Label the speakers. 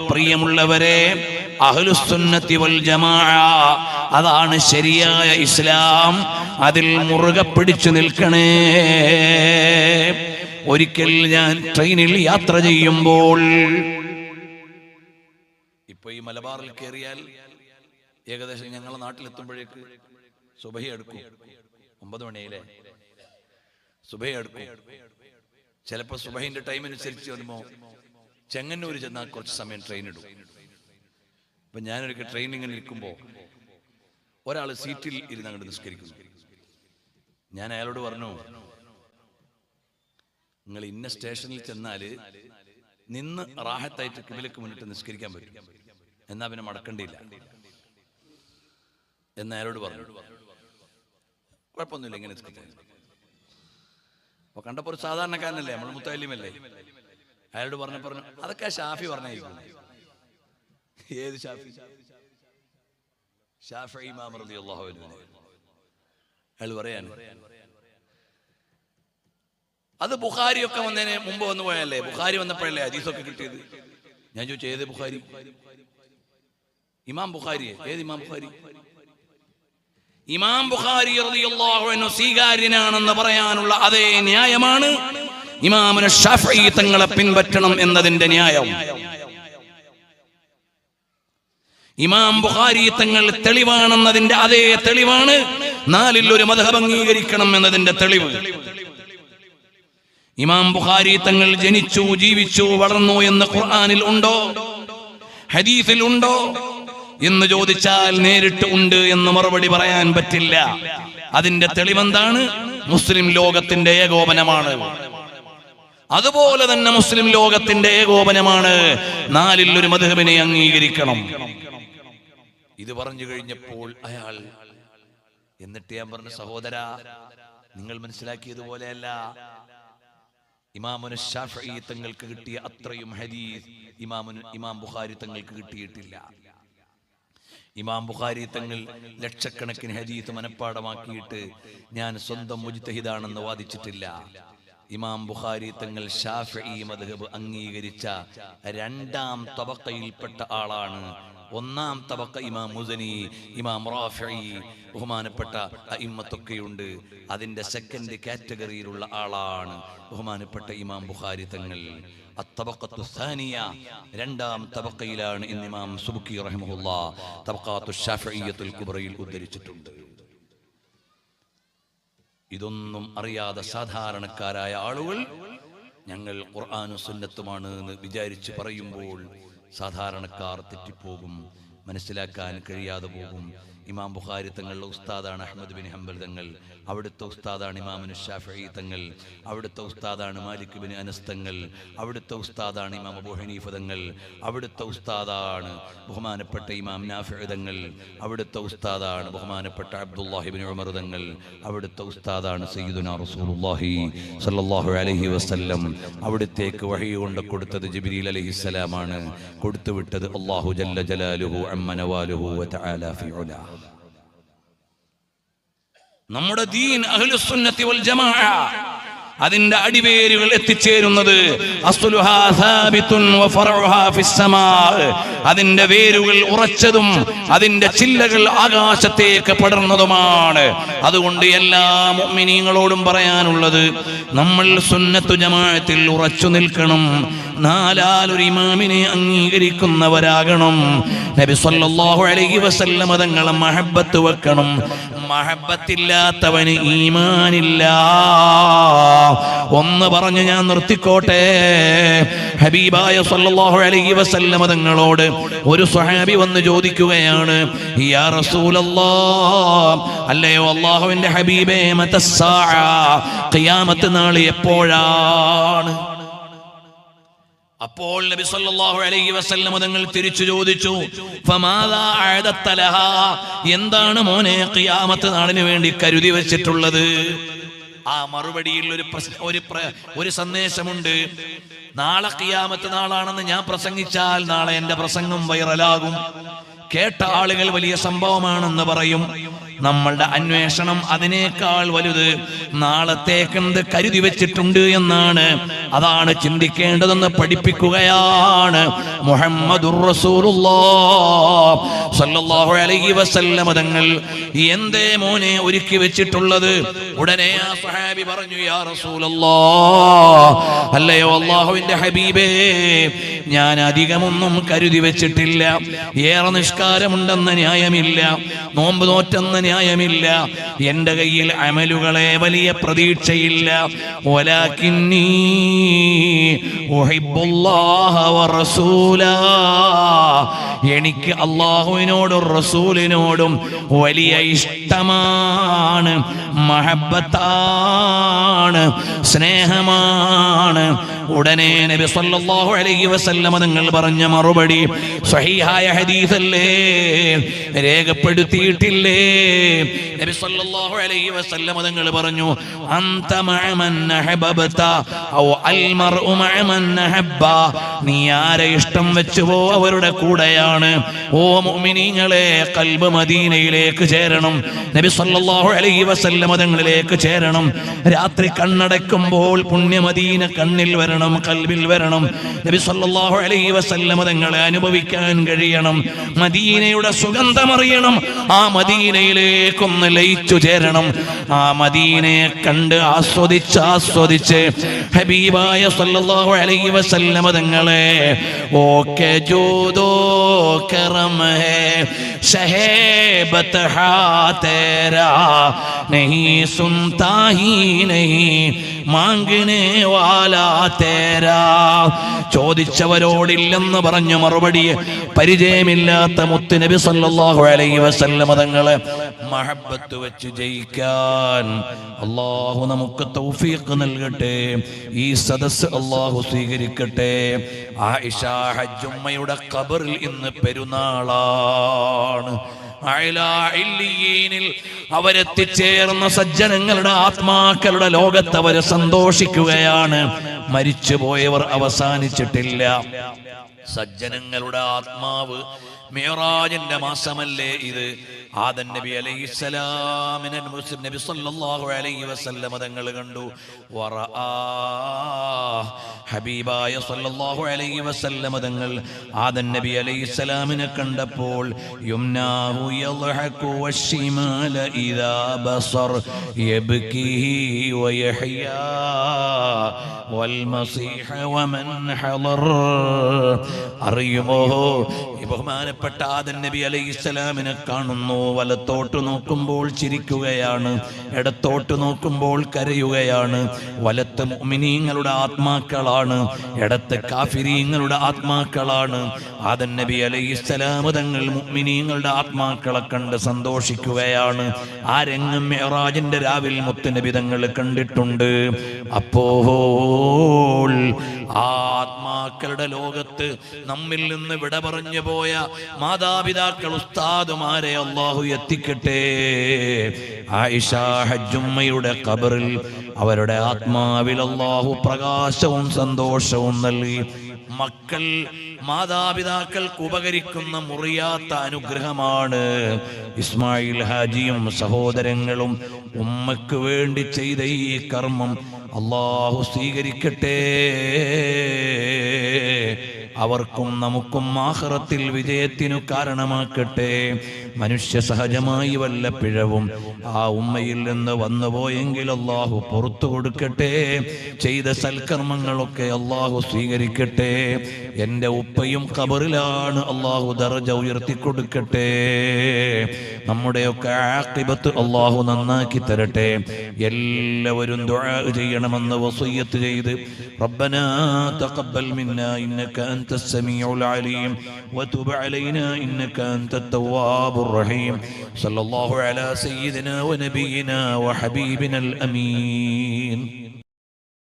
Speaker 1: പ്രിയമുള്ളവരെ വൽ ജമാഅ അതാണ് ശരിയായ ഇസ്ലാം. അതിൽ മുറുകെ പിടിച്ചു നിൽക്കണേ. ഒരിക്കൽ ഞാൻ ട്രെയിനിൽ യാത്ര ചെയ്യുമ്പോൾ ഇപ്പൊ ഈ മലബാറിൽ കയറിയാൽ ഏകദേശം ഞങ്ങളെ നാട്ടിലെത്തുമ്പോഴേക്ക് സുബഹി ഒമ്പത് മണിയിലെ സുബഹി ചിലപ്പോ സുബഹിന്റെ ടൈം അനുസരിച്ച് വരുമ്പോ ചെങ്ങന്നൂർ ചെന്നാൽ കുറച്ച് സമയം ട്രെയിൻ ഇടും. അപ്പൊ ഞാനൊരിക്കൽ ട്രെയിൻ ഇങ്ങനെ ഒരാൾ ഒരാൾ സീറ്റിൽ ഇരുന്ന് അങ്ങോട്ട് നിസ്കരിക്കുന്നു. ഞാൻ അയാളോട് പറഞ്ഞു നിങ്ങൾ ഇന്ന സ്റ്റേഷനിൽ ചെന്നാൽ നിന്ന് റാഹത്തായിട്ട് കിബിലക്ക് മുന്നിട്ട് നിസ്കരിക്കാൻ പറ്റും. എന്നാ പിന്നെ മടക്കണ്ടില്ല എന്ന് അയാളോട് പറഞ്ഞു. കുഴപ്പമൊന്നുമില്ല ഇങ്ങനെ നിസ്കരിക്കാൻ അപ്പൊ കണ്ടപ്പോ ഒരു സാധാരണക്കാരനല്ലേ നമ്മൾ മുത്താലിമല്ലേ അയാളോട് പറഞ്ഞു പറഞ്ഞു അതൊക്കെ ഷാഫി പറഞ്ഞായിരിക്കും ഏത് ഷാഫി? ഷാഫി ഇമാം റളിയല്ലാഹു അൻഹു. അയാൾ പറയാൻ അത് ബുഖാരി ഒക്കെ വന്നതിന് മുമ്പ് വന്നു പോയല്ലേ ബുഖാരി വന്നപ്പോഴല്ലേ ഹദീസൊക്കെ കിട്ടിയത്? ഞാൻ ചോദിച്ചു ഏത് ബുഖാരി? ഇമാം ബുഖാരി ഏത് ഇമാം ബുഖാരി? ഇമാം ബുഖാരി സ്വീകാര്യനാണെന്ന് പറയാനുള്ള അതേ ന്യായമാണ് ഇമാമുന ഷാഫി തങ്ങളെ പിൻപറ്റണം എന്നതിന്റെ ന്യായം. ഇമാം ബുഖാരി തങ്ങൾ തെളിവാണെന്നതിന്റെ അതേ തെളിവാണ്. നാലിൽ ഒരു മതഹബ് അംഗീകരിക്കണം എന്നതിന്റെ തെളിവ്. ഇമാം ബുഖാരി തങ്ങൾ ജനിച്ചു ജീവിച്ചു വളർന്നു എന്ന് ഖുർആാനിൽ ഉണ്ടോ? ഹദീസിൽ ഉണ്ടോ? എന്ന് ചോദിച്ചാൽ നേരിട്ട് ഉണ്ട് എന്ന് മറുപടി പറയാൻ പറ്റില്ല. അതിന്റെ തെളിവെന്താണ്? മുസ്ലിം ലോകത്തിന്റെ ഏകോപനമാണ്. അതുപോലെ തന്നെ മുസ്ലിം ലോകത്തിന്റെ ഏകോപനമാണ്. നാലിൽ ഒരു മധുഹബിനെ അംഗീകരിക്കണം. ഇത് പറഞ്ഞു കഴിഞ്ഞപ്പോൾ അയാൾ എന്നിട്ട് ഞാൻ പറഞ്ഞ സഹോദര നിങ്ങൾ മനസ്സിലാക്കിയതുപോലെയല്ല. ഇമാമുന് ഷാഫി തങ്ങൾക്ക് കിട്ടിയ അത്രയും ഹദീസ് ഇമാമുന് ഇമാം ബുഖാരി തങ്ങൾക്ക് കിട്ടിയിട്ടില്ല. ഇമാം ബുഖാരി തങ്ങൾ ലക്ഷക്കണക്കിന് ഹദീസ് മനഃപ്പാടമാക്കിയിട്ട് ഞാൻ സ്വന്തം മുജ്തഹിദാണെന്ന് വാദിച്ചിട്ടില്ല. ഇമാം ബുഖാരി തങ്ങൾ ഷാഫി മദ്ഹബ് അംഗീകരിച്ച രണ്ടാം തബക്കയിൽപ്പെട്ട ആളാണ്. ഒന്നാം തബക്ക ഇമാം മുസനി ഇമാം റാഫി ബഹുമാനപ്പെട്ട അയിമ്മത്തൊക്കെയുണ്ട് അതിന്റെ സെക്കൻഡ് കാറ്റഗറിയിലുള്ള ആളാണ് ബഹുമാനപ്പെട്ട ഇമാം ബുഖാരി തങ്ങൾ. സാനിയ രണ്ടാം തബക്കയിലാണ് ഇന്ന് ഇമാം സുബുക്കി റഹിമഹുല്ല തബക്കാത്തു ഷാഫിയത്തുൽ കുബ്രയിൽ ഉദ്ധരിച്ചിട്ടുണ്ട്. ഇതൊന്നും അറിയാതെ സാധാരണക്കാരായ ആളുകൾ ഞങ്ങൾ ഖുർആാനും സുന്നത്തുമാണ് എന്ന് വിചാരിച്ച് പറയുമ്പോൾ സാധാരണക്കാർ തെറ്റിപ്പോകും. മനസ്സിലാക്കാൻ കഴിയാതെ പോകും. ഇമാം ബുഖാരി തങ്ങളുടെ ഉസ്താദാണ് അഹമ്മദ് ബിൻ ഹംബൽ തങ്ങൾ. അവിടുത്തെ ഉസ്താദാണ് ഇമാം ഷാഫി തങ്ങൾ. അവിടുത്തെ ഉസ്താദാണ് മാലിക് ബിൻ അനസ് തങ്ങൾ. അവിടുത്തെ ഉസ്താദാണ് ഇമാം അബു ഹനീഫ തങ്ങൾ. അവിടുത്തെ ഉസ്താദാണ് ബഹുമാനപ്പെട്ട ഇമാം നാഫി തങ്ങൾ. അവിടുത്തെ ഉസ്താദാണ് ബഹുമാനപ്പെട്ട അബ്ദുല്ലാഹിബിൻ ഉമർ തങ്ങൾ. അവിടുത്തെ ഉസ്താദാണ് സയ്യിദുന റസൂലുള്ളാഹി സല്ലല്ലാഹു അലൈഹി വസല്ലം. അവിടുത്തേക്ക് വഹി കൊണ്ട് കൊടുത്തത് ജിബ്രീൽ അലൈഹിസ്സലാമാണ്. കൊടുത്തു വിട്ടത് അല്ലാഹു ജല്ല ജലാലുഹു അമ്മ നവാലുഹു വതആല ഫി ഉലാ നമ്മുടെ ദീൻ അഹ്ലുസുന്നത്തി വൽ ജമാഅ അതിന്റെ അടിവേരുകൾ എത്തിച്ചേരുന്നത്. അതിന്റെ വേരുകൾ ഉറച്ചതും അതിന്റെ ചില്ലകൾ ആകാശത്തേക്ക് പടർന്നതുമാണ്. അതുകൊണ്ട് എല്ലാ മുഅ്മിനീങ്ങളോടും പറയാനുള്ളത് നമ്മൾ സുന്നത്തു ജമാഅത്തിൽ ഉറച്ചു നിൽക്കണം. നാലാൽ ഒരു ഇമാമിനെ അംഗീകരിക്കുന്നവരാകണം. നബി സല്ലല്ലാഹു അലൈഹി വസല്ലമ തങ്ങളെ മഹബത്ത് വെക്കണം. മഹബത്തില്ലാത്തവന് ഈമാനില്ല. ഒന്ന് പറഞ്ഞ് ഞാൻ നിർത്തിക്കോട്ടെ. ഹബീബായ സല്ലല്ലാഹു അലൈഹി വസല്ലമ തങ്ങളോട് ഒരു സ്വഹാബി വന്ന് ചോദിക്കുകയാണ് യാ റസൂലല്ലാഹ് അല്ലയോ അല്ലാഹുവിന്റെ ഹബീബേ മതസ്സാ ഖിയാമത്ത് നാൾ എപ്പോഴാണ്? അപ്പോൾ നബി സല്ലല്ലാഹു അലൈഹി വസല്ലം തങ്ങൾ തിരിച്ചു ചോദിച്ചു എന്താണ് മോനെ ഖിയാമത്ത് നാളിന് വേണ്ടി കരുതി വെച്ചിട്ടുള്ളത്? ആ മറുപടിയിൽ ഒരു ഒരു ഒരു സന്ദേശമുണ്ട്. നാളെ ഖിയാമത്ത് നാളാണെന്ന് ഞാൻ പ്രസംഗിച്ചാൽ നാളെ എന്റെ പ്രസംഗം വൈറലാകും. കേട്ട ആളുകൾ വലിയ സംഭവമാണെന്ന് പറയും. നമ്മളുടെ അന്വേഷണം അതിനേക്കാൾ വലുത് നാളത്തേക്കെന്ത് കരുതി വെച്ചിട്ടുണ്ട് എന്നാണ്. അതാണ് ചിന്തിക്കേണ്ടതെന്ന് പഠിപ്പിക്കുകയാണ് മുഹമ്മദുർ സല്ലല്ലാഹു അലൈഹി വസല്ലം തങ്ങൾ എന്തേ മോനെ ഒരുക്കി വെച്ചിട്ടുള്ളത്? ഉടനെ ആ സഹാബി പറഞ്ഞു യാ റസൂലല്ലാഹ് അല്ലയോ അള്ളാഹുവിന്റെ ഹബീബേ ഞാൻ അധികമൊന്നും കരുതി വെച്ചിട്ടില്ല. ഏറെ നിഷ്കാരമുണ്ടെന്ന ന്യായമില്ല. നോമ്പ് നോറ്റെന്ന ന്യായമില്ല. എന്റെ കയ്യിൽ അമലുകളെ വലിയ പ്രതീക്ഷയില്ല. എനിക്ക് അള്ളാഹുവിനോടും റസൂലിനോടും വലിയ ഇഷ്ടമാണ് മഹബത്താണ് സ്നേഹമാണ്. ഉടനെ നബി സല്ലല്ലാഹു അലൈഹി വസല്ലമ നിങ്ങൾ പറഞ്ഞ മറുപടി സ്വഹീഹായ ഹദീസല്ലേ? രേഖപ്പെടുത്തിയിട്ടില്ലേ? നബി സല്ലല്ലാഹു അലൈഹി വസല്ലമ നിങ്ങൾ പറഞ്ഞു അന്ത മഅമൻ അഹബബത ഔ അൽ മർഉ മഅമൻ അഹബ്ബ. നീ ആരെ ഇഷ്ടം വെച്ചുവോ അവരുടെ കൂടെയാണ്. ഓ മുഅ്മിനീങ്ങളെ കൽബ് മദീനയിലേക്ക് ചേരണം. നബി സല്ലല്ലാഹു അലൈഹി വസല്ലമ തങ്ങളിലേക്ക് ചേരണം. രാത്രി കണ്ണടക്കുമ്പോൾ പുണ്യമദീന കണ്ണിൽ വരണം. കൽബിൽ വരണം നബി സല്ലല്ലാഹു അലൈഹി വസല്ലമ തങ്ങളെ അനുഭവിക്കാൻ കഴിയണം മദീനയുടെ സുഗന്ധം അറിയണം ആ മദീനയിലേക്കൊന്ന് ലയിച്ചു ചേരണം ആ മദീനയെ കണ്ട് ആസ്വദിച്ച് ആസ്വദിച്ച് ഹബീബായ സല്ലല്ലാഹു അലൈഹി വസല്ലമ തങ്ങളെ ഓക്കെ ജോദോ करम है शहे बतहा तेरा नहीं सुनता ही नहीं മാങ്കിനെ വാലാ തേരാ. ചോദിച്ചവരോടില്ലെന്ന് പറഞ്ഞു മറുപടി പരിചയമില്ലാത്ത മുത്ത് നബി സല്ലല്ലാഹു അലൈഹി തങ്ങളെ മഹബത്ത് വെച്ച് ജയിക്കാൻ അള്ളാഹു നമുക്ക് തൗഫീഖ് നൽകട്ടെ. ഈ സദസ് അള്ളാഹു സ്വീകരിക്കട്ടെ. ആയിഷ ഹജ്ജുമ്മയുടെ ഖബറിൽ ഇന്ന് പെരുന്നാളാണ്. അവരെത്തിച്ചേർന്ന സജ്ജനങ്ങളുടെ ആത്മാക്കളുടെ ലോകത്ത് അവർ സന്തോഷിക്കുകയാണ്. മരിച്ചുപോയവർ അവസാനിച്ചിട്ടില്ല. സജ്ജനങ്ങളുടെ ആത്മാവ് മേറാജന്റെ മാസമല്ലേ ഇത്? ആദൻ നബി അലൈഹിസ്സലാമിനെ മുസ്ലിം നബി സല്ലല്ലാഹു അലൈഹി വസല്ലമ തങ്ങൾ കണ്ടു. വറആ ഹബീബായ സല്ലല്ലാഹു അലൈഹി വസല്ലമ തങ്ങൾ ആദൻ നബി അലൈഹിസ്സലാമിനെ കണ്ടപ്പോൾ യുംനാഹു യദ്ഹകു വശിമാല ഇദാ ബസർ യബ്കിഹി വയഹ്യാ വൽ മസീഹ വമൻ ഹളർ അറിയുമോ? ബഹുമാനപ്പെട്ട ആദൻ നബി അലൈഹി സ്വലാമിനെ കാണുന്നു. വലത്തോട്ട് നോക്കുമ്പോൾ ചിരിക്കുകയാണ്. ഇടത്തോട്ട് നോക്കുമ്പോൾ കരയുകയാണ്. വലത്ത് മുഅ്മിനീങ്ങളുടെ ആത്മാക്കളാണ്. ഇടത്ത് കാഫിരീങ്ങളുടെ ആത്മാക്കളാണ്. ആദൻ നബി അലൈഹി സ്വലാം തങ്ങൾ മുഅ്മിനീങ്ങളുടെ ആത്മാക്കളെ കണ്ട് സന്തോഷിക്കുകയാണ്. ആ രംഗം മെഹറാജിന്റെ രാവിൽ മുത്തുനബി തങ്ങൾ കണ്ടിട്ടുണ്ട്. അപ്പോൾ ആത്മാക്കളുടെ ലോകത്ത് നമ്മിൽ നിന്ന് വിട പറഞ്ഞു പോയ മാതാപിതാക്കൾ ഉസ്താദുമാരെ അള്ളാഹു എത്തിക്കട്ടെ. ആയിഷ ഹജ്ജുമ്മയുടെ ഖബറിൽ അവരുടെ ആത്മാവിൽ അള്ളാഹു പ്രകാശവും സന്തോഷവും നൽകി. മക്കൾ മാതാപിതാക്കൾക്ക് ഉപകരിക്കുന്ന മുറിയാത്ത അനുഗ്രഹമാണ് ഇസ്മായിൽ ഹാജിയും സഹോദരങ്ങളും ഉമ്മക്ക് വേണ്ടി ചെയ്ത ഈ കർമ്മം. അള്ളാഹു സ്വീകരിക്കട്ടെ. അവർക്കും നമുക്കും ആഹ്റത്തിൽ വിജയത്തിനു കാരണമാക്കട്ടെ. മനുഷ്യ സഹജമായി വല്ല പിഴവും ആ ഉമ്മയിൽ നിന്ന് വന്നുപോയെങ്കിൽ അള്ളാഹു പുറത്തു കൊടുക്കട്ടെ ചെയ്ത സൽക്കർമ്മങ്ങളൊക്കെ അള്ളാഹു സ്വീകരിക്കട്ടെ എൻ്റെ ഉപ്പയും ഖബറിലാണ് അള്ളാഹു ദർജ ഉയർത്തി കൊടുക്കട്ടെ നമ്മുടെയൊക്കെ ആക്കിബത്ത് അള്ളാഹു നന്നാക്കി തരട്ടെ എല്ലാവരും ദുആ ചെയ്യണമെന്ന് വസയ്യത്ത് ചെയ്ത് ربنا تقبل منا إنك أنت السميع العليم وتب علينا إنك أنت التواب الرحيم. صلى الله على سيدنا ونبينا وحبيبنا الأمين.